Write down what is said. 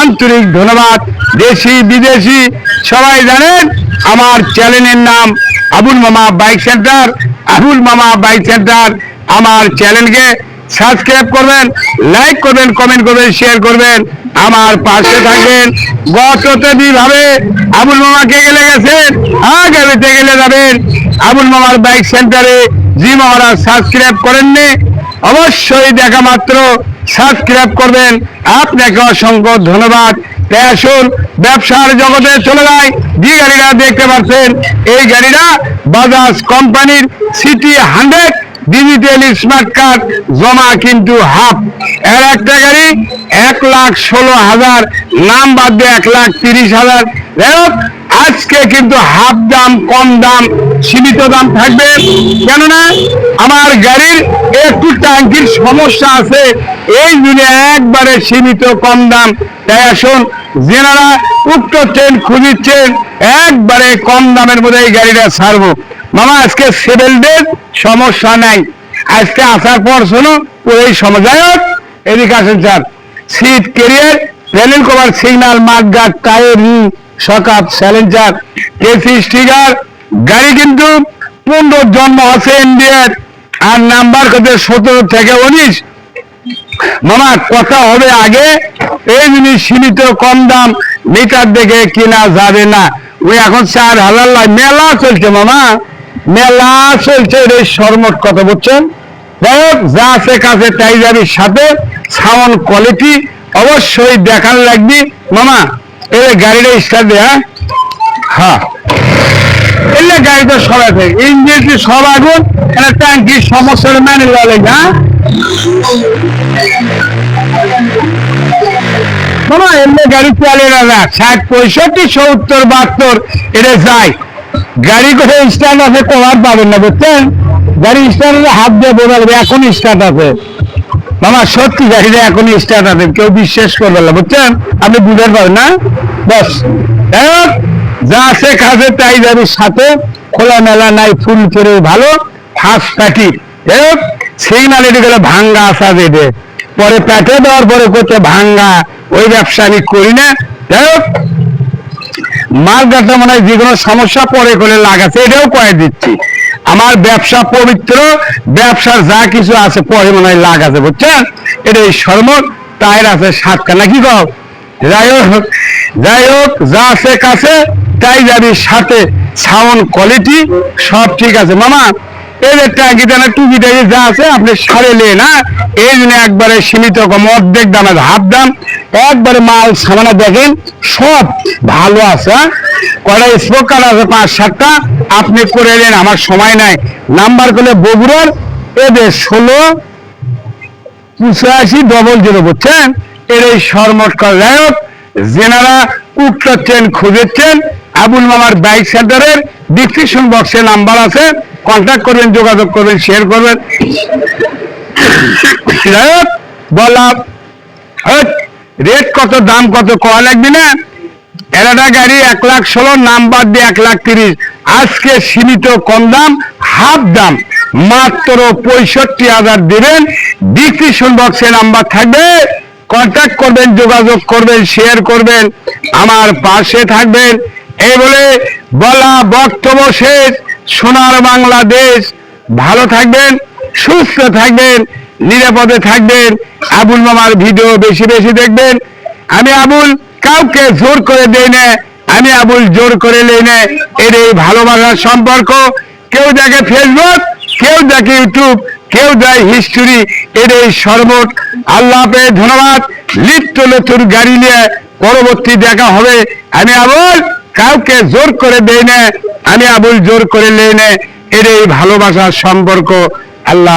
আন্তরিক ধন্যবাদ। দেশি, বিদেশি, সবাই জানেন আমার চ্যানেলের নাম আবুল মামা বাইক সেন্টার। আবুল মামা বাইক সেন্টার আমার চ্যানেলকে সাবস্ক্রাইব করবেন, লাইক করবেন, কমেন্ট করবেন, শেয়ার করবেন। আমার পাশে থাকবেন গততে ভাবে আবুল মামাকে গেলে গেছেন আগামীতে গেলে যাবেন। আবুল মামার বাইক সেন্টারে জি মামারা সাবস্ক্রাইব করেননি। অবশ্যই দেখা মাত্র। সাবস্ক্রাইব করবেন। আপনাকে অসংখ্য ধন্যবাদ। তাই আসুন, ব্যবসার জগতে চলে যায় যে গাড়িটা দেখতে পাচ্ছেন, এই গাড়িটা বাজাজ কোম্পানির CT hundred digital smart card জমা কিন্তু হাফ। এর একটা গাড়ি এক লাখ ষোলো হাজার নাম বাদ দিয়ে এক লাখ তিরিশ হাজার। কিন্তু হাফ দাম, কম দাম, সীমিত দাম থাকবে। কেননা আমার গাড়ির একটু ট্যাঙ্কির সমস্যা আছে। এই জন্য একবারে সীমিত, কম দাম। তাই আসুন, যেনারা উক্ত ট্রেন খুঁজিচ্ছেন একবারে কম দামের মধ্যে এই গাড়িটা ছাড়বো। মামা, আজকে সেভেন ডেজ সমস্যা নাই। আজকে আসার পর শোনো পুরোই সমস্যা হোক এদিকে আসেন sir. Seat carrier panel cover signal মাঠগাট tyre ring সকাপ স্যালেঞ্জার কেসি গাড়ি কিন্তু পনেরো জন্ম আছে ইন্ডিয়ার, আর নাম্বার সতেরো থেকে উনিশ। মামা, কথা হবে আগে, এই জিনিস সীমিত কম দাম, মিটার দেখে কিনা যাবে না। ওই এখন চার হাজার লাই, মেলা চলছে মামা, মেলা চলছে এই সরমট কথা বুঝছেন যা আছে কাছে তাই যাবি সাথে সাউন্ড কোয়ালিটি অবশ্যই দেখার লাগবি। মামা এই গাড়িটা স্টার্ট দে হ্যাঁ? হ্যাঁ। এলে গাড়িটা সবাই থাকে ইঞ্জিন সব আগুন? ট্যাঙ্কির লাগে হ্যাঁ? এমনি গাড়ি না সত্তর এটা যায়। গাড়ি স্ট্যান্ড আছে না গাড়ি হাত দিয়ে বোঝা এখন স্টার্ট আছে। মামা, সত্যি গাড়িটা এখন স্টার্ট আছে কেউ বিশ্বাস করবে না, বুঝছেন? আপনি বুঝতে পারবেন না? বস যা আছে কাজে, তাই যাবে সাথে। খোলা মেলা নাই, ফুল করে ভালো যাই হোক সিগনাল এটি গেলে, ভাঙ্গা আসা দেবে পরে পেটে দেওয়ার পরে করতে ভাঙ্গা, ওই ব্যবসা আমি করি না। মার্গাটা মনে হয় যে কোনো সমস্যা পরে করে লাগাচ্ছে, এটাও কয়ে দিচ্ছি। আমার ব্যবসা পবিত্র, ব্যবসার যা কিছু আছে পরে মনে হয় লাগাছে বুঝছেন? এটা এই সরমত টায়ার আছে সাতটা নাকি গো যাই হোক যাই হোক, যা আছে কাছে, তাই যাবি সাথে। সাউন্ড কোয়ালিটি সব ঠিক আছে। মামা যে না আছে আপনি সারে নেন হ্যাঁ? এই জন্য একবারে সীমিত কম দামে। একবারে মাল সামানা দেখেন, সব ভালো আছে হ্যাঁ? কয়টা স্পোকার আছে? পাঁচ সাতটা। আপনি করে নেন আমার সময় নাই। নাম্বার করলে বগুড়ার এদের ষোলো পঁচাশি ডবল জিরো বুঝছেন? এর এই সরমট করায়ক যেনারা উক্ত ট্রেন খুঁজেছেন আবুল মামার বাইক সেন্টারের ডিসক্রিপশন বক্সে নাম্বার আছে। কন্ট্যাক্ট করবেন যোগাযোগ করবেন শেয়ার করবেন। হোক, রেট কত দাম কত কয়া লাগবে না? এরাটা গাড়ি এক লাখ ষোলো নাম্বার দিয়ে এক লাখ তিরিশ। আজকে সীমিত কম দাম, হাফ দাম। মাত্র পঁয়ষট্টি হাজার দিবেন। ডিসক্রিপশন বক্সে নাম্বার থাকবে। কন্ট্যাক্ট করবেন, যোগাযোগ করবেন শেয়ার করবেন। আমার পাশে থাকবেন। এই বলে বলা বক্তব্য শেষ। সোনার বাংলাদেশ। ভালো থাকবেন, সুস্থ থাকবেন, নিরাপদে থাকবেন। আবুল মামার ভিডিও বেশি বেশি দেখবেন। আমি আবুল কাউকে জোর করে দেই না, আমি আবুল জোর করে নেই না। এর এই ভালোবাসার সম্পর্ক, কেউ দেখে ফেসবুক কেউ দেখে ইউটিউব কেউ দেয় হিস্টোরি এর এই সর্বট আল্লাহ হাফেজ, ধন্যবাদ। লিপ্ত নতুন গাড়ি নিয়ে পরবর্তী দেখা হবে। আমি আবুল, কাউকে জোর করে দেই না, আমি আবুল জোর করে নেই না। এর এই ভালোবাসার সম্পর্ক, আল্লাহ